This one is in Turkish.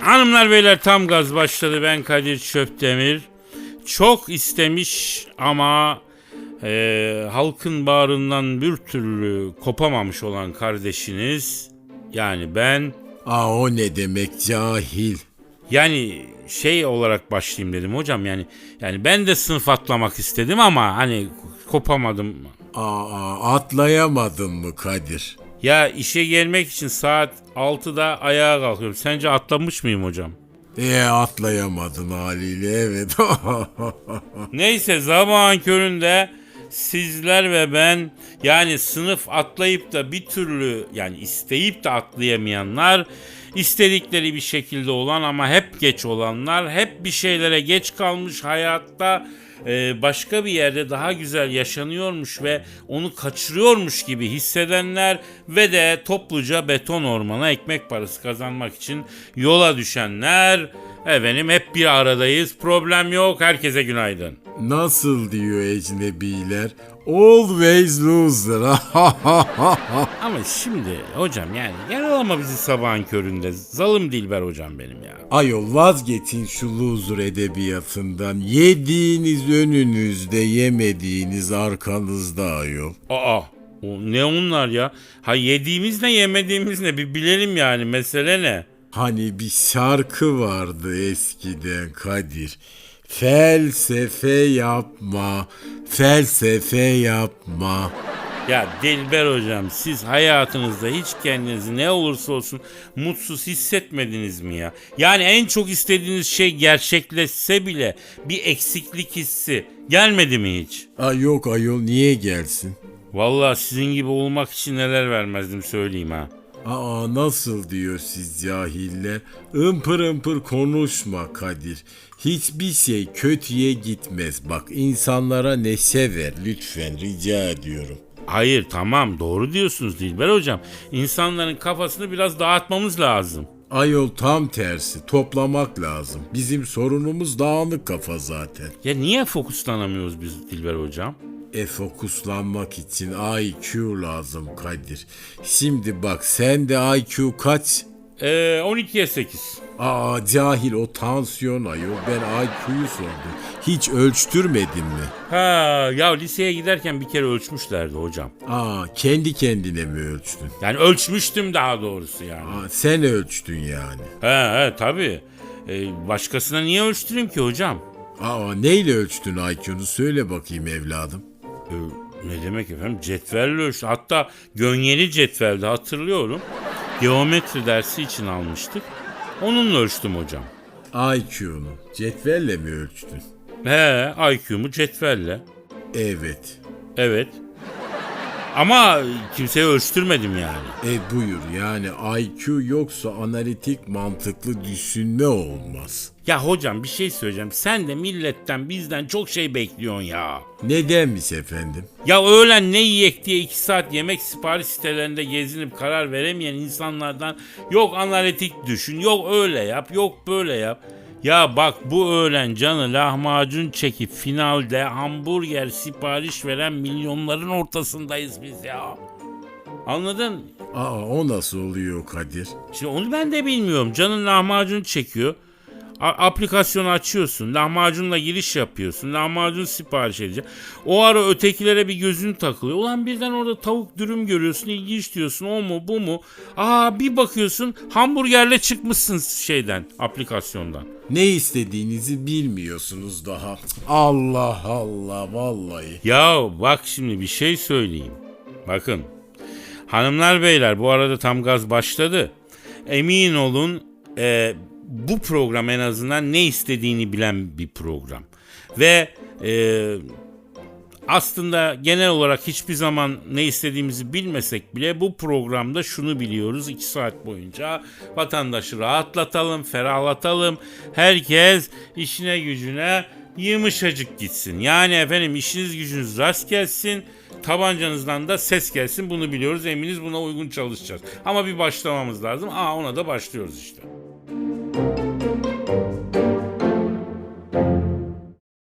Hanımlar beyler tam gaz başladı. Ben Kadir Çöptemir. Çok istemiş ama e, halkın bağrından bir türlü kopamamış olan kardeşiniz yani ben Aa o ne demek cahil. yani şey olarak başlayayım dedim hocam yani yani ben de sınıf atlamak istedim ama hani kopamadım. Aa atlayamadın mı Kadir? Ya işe gelmek için saat 6'da ayağa kalkıyorum. Sence atlamış mıyım hocam? E atlayamadın haliyle evet. Neyse zaman köründe sizler ve ben yani sınıf atlayıp da bir türlü yani isteyip de atlayamayanlar istedikleri bir şekilde olan ama hep geç olanlar hep bir şeylere geç kalmış hayatta e, başka bir yerde daha güzel yaşanıyormuş ve onu kaçırıyormuş gibi hissedenler ve de topluca beton ormana ekmek parası kazanmak için yola düşenler efendim hep bir aradayız problem yok herkese günaydın. Nasıl diyor ecnebiler? Always loser. Ama şimdi hocam yani yaralama bizi sabahın köründe. Zalım Dilber hocam benim ya. Ayol vazgeçin şu loser edebiyatından. Yediğiniz önünüzde, yemediğiniz arkanızda ayol. Aa o ne onlar ya? Ha yediğimiz ne yemediğimiz ne bir bilelim yani mesele ne? Hani bir şarkı vardı eskiden Kadir. Felsefe yapma, felsefe yapma. Ya Dilber hocam siz hayatınızda hiç kendinizi ne olursa olsun mutsuz hissetmediniz mi ya? Yani en çok istediğiniz şey gerçekleşse bile bir eksiklik hissi gelmedi mi hiç? Ay yok ayol niye gelsin? Vallahi sizin gibi olmak için neler vermezdim söyleyeyim ha. Aa nasıl diyor siz cahiller? Impır ımpır konuşma Kadir. Hiçbir şey kötüye gitmez. Bak insanlara neşe ver lütfen rica ediyorum. Hayır tamam doğru diyorsunuz Dilber hocam. İnsanların kafasını biraz dağıtmamız lazım. Ayol tam tersi toplamak lazım. Bizim sorunumuz dağınık kafa zaten. Ya niye fokuslanamıyoruz biz Dilber hocam? E fokuslanmak için IQ lazım Kadir. Şimdi bak sende IQ kaç? Ee, 12'ye 8. Aa cahil o tansiyon ayol ben IQ'yu sordum. Hiç ölçtürmedin mi? Ha ya liseye giderken bir kere ölçmüşlerdi hocam. Aa kendi kendine mi ölçtün? Yani ölçmüştüm daha doğrusu yani. Aa, sen ölçtün yani. He he tabii. Ee, başkasına niye ölçtüreyim ki hocam? Aa neyle ölçtün IQ'nu söyle bakayım evladım. Ee, ne demek efendim? Cetvelle ölçtü. Hatta gönyeli cetvelde hatırlıyorum. Geometri dersi için almıştık. Onunla ölçtüm hocam. IQ'nu cetvelle mi ölçtün? He IQ'mu cetvelle. Evet. Evet. Ama kimseye ölçtürmedim yani. E buyur yani IQ yoksa analitik mantıklı düşünme olmaz. Ya hocam bir şey söyleyeceğim. Sen de milletten bizden çok şey bekliyorsun ya. Nedenmiş efendim? Ya öğlen ne yiyek diye iki saat yemek sipariş sitelerinde gezinip karar veremeyen insanlardan yok analitik düşün, yok öyle yap, yok böyle yap. Ya bak bu öğlen canı lahmacun çekip finalde hamburger sipariş veren milyonların ortasındayız biz ya. Anladın? Aa o nasıl oluyor Kadir? Şimdi onu ben de bilmiyorum. Canın lahmacun çekiyor. A- aplikasyonu açıyorsun. Lahmacunla giriş yapıyorsun. Lahmacun sipariş edeceksin. O ara ötekilere bir gözün takılıyor. Ulan birden orada tavuk dürüm görüyorsun. ilginç diyorsun. O mu bu mu? Aa bir bakıyorsun hamburgerle çıkmışsın şeyden aplikasyondan. Ne istediğinizi bilmiyorsunuz daha. Allah Allah vallahi. Ya bak şimdi bir şey söyleyeyim. Bakın hanımlar beyler bu arada tam gaz başladı. Emin olun e, bu program en azından ne istediğini bilen bir program. Ve e, aslında genel olarak hiçbir zaman ne istediğimizi bilmesek bile bu programda şunu biliyoruz. 2 saat boyunca vatandaşı rahatlatalım, ferahlatalım. Herkes işine gücüne yumuşacık gitsin. Yani efendim işiniz gücünüz rast gelsin. Tabancanızdan da ses gelsin bunu biliyoruz. Eminiz buna uygun çalışacağız. Ama bir başlamamız lazım. Aa ona da başlıyoruz işte.